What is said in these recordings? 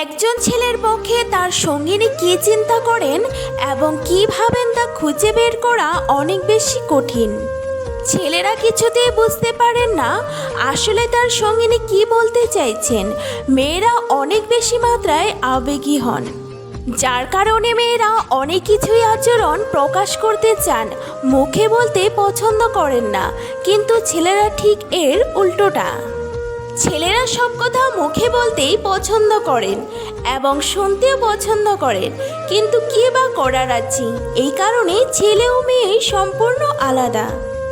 একজন ছেলের পক্ষে তার সঙ্গিনী কী চিন্তা করেন এবং কী ভাবেন তা খুঁজে বের করা অনেক বেশি কঠিন। ছেলেরা কিছুতেই বুঝতে পারেন না আসলে তার সঙ্গিনী কী বলতে চাইছেন। মেয়েরা অনেক বেশি মাত্রায় আবেগী হন। যার কারণে মেয়েরা অনেক কিছুই আচরণ প্রকাশ করতে চান, মুখে বলতে পছন্দ করেন না। কিন্তু ছেলেরা ঠিক এর উল্টোটা। ছেলেরা সব কথা মুখে বলতেই পছন্দ করেন এবং শুনতেও পছন্দ করেন। কিন্তু কে বা করার আছে এই কারণে ছেলে ও মেয়ে সম্পূর্ণ আলাদা।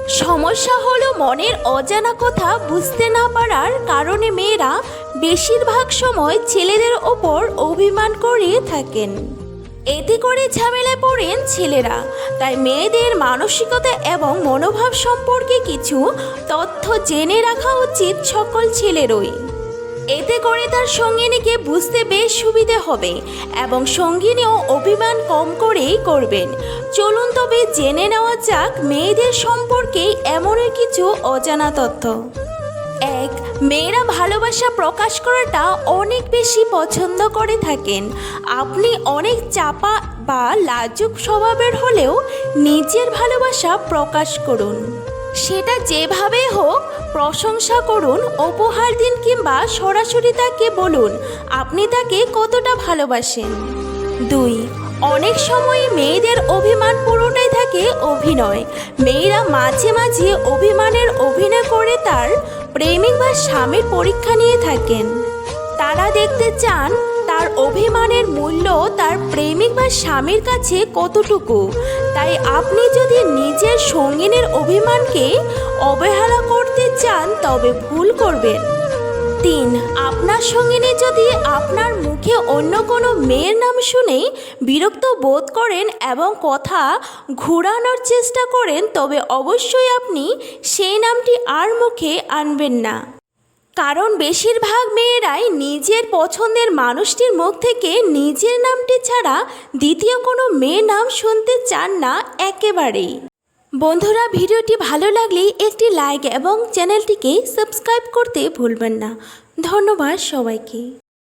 সমস্যা হলো মনের অজানা কথা বুঝতে না পারার কারণে মেয়েরা বেশিরভাগ সময় ছেলেদের ওপর অভিমান করে থাকেন। এতে করে ঝামেলায় পড়েন ছেলেরা। তাই মেয়েদের মানসিকতা এবং মনোভাব সম্পর্কে কিছু তথ্য জেনে রাখা উচিত সকল ছেলেরই। এতে করে তার সঙ্গিনীকে বুঝতে বেশ সুবিধে হবে এবং সঙ্গিনীও অভিমান কম করেই করবেন। চলুন তবে জেনে নেওয়া যাক মেয়েদের সম্পর্কে এমনই কিছু অজানা তথ্য। এক, মেয়েরা ভালোবাসা প্রকাশ করাটা অনেক বেশি পছন্দ করে থাকেন। আপনি অনেক চাপা বা লাজুক স্বভাবের হলেও নিজের ভালোবাসা প্রকাশ করুন। সেটা যেভাবে হোক, প্রশংসা করুন, উপহার দিন কিংবা সরাসরি তাকে বলুন, আপনি তাকে কতটা ভালোবাসেন? দুই অনেক সময় মেয়েদের অভিমান পুরোটাই থাকে অভিনয়। মেয়েরা মাঝে মাঝে অভিমানের অভিনয় করে তার প্রেমিক বা স্বামীর পরীক্ষা নিয়ে থাকেন। তারা দেখতে চান তার অভিমানের মূল্য তার প্রেমিক বা স্বামীর কাছে কতটুকু। তাই আপনি যদি নিজের সঙ্গিনের অভিমানকে অবহেলা করতে চান, তবে ভুল করবেন। তিন আপনার সঙ্গিনী যদি আপনার মুখে অন্য কোনো মেয়ের নাম শুনে বিরক্ত বোধ করেন এবং কথা ঘুরানোর চেষ্টা করেন, তবে অবশ্যই আপনি সেই নামটি আর মুখে আনবেন না। কারণ বেশিরভাগ মেয়েরাই নিজের পছন্দের মানুষটির মুখ থেকে নিজের নামটি ছাড়া দ্বিতীয় কোনো মেয়ের নাম শুনতে চান না একেবারেই। বন্ধুরা ভিডিওটি ভালো লাগলে একটি লাইক এবং চ্যানেলটিকে সাবস্ক্রাইব করতে ভুলবেন না। ধন্যবাদ সবাইকে।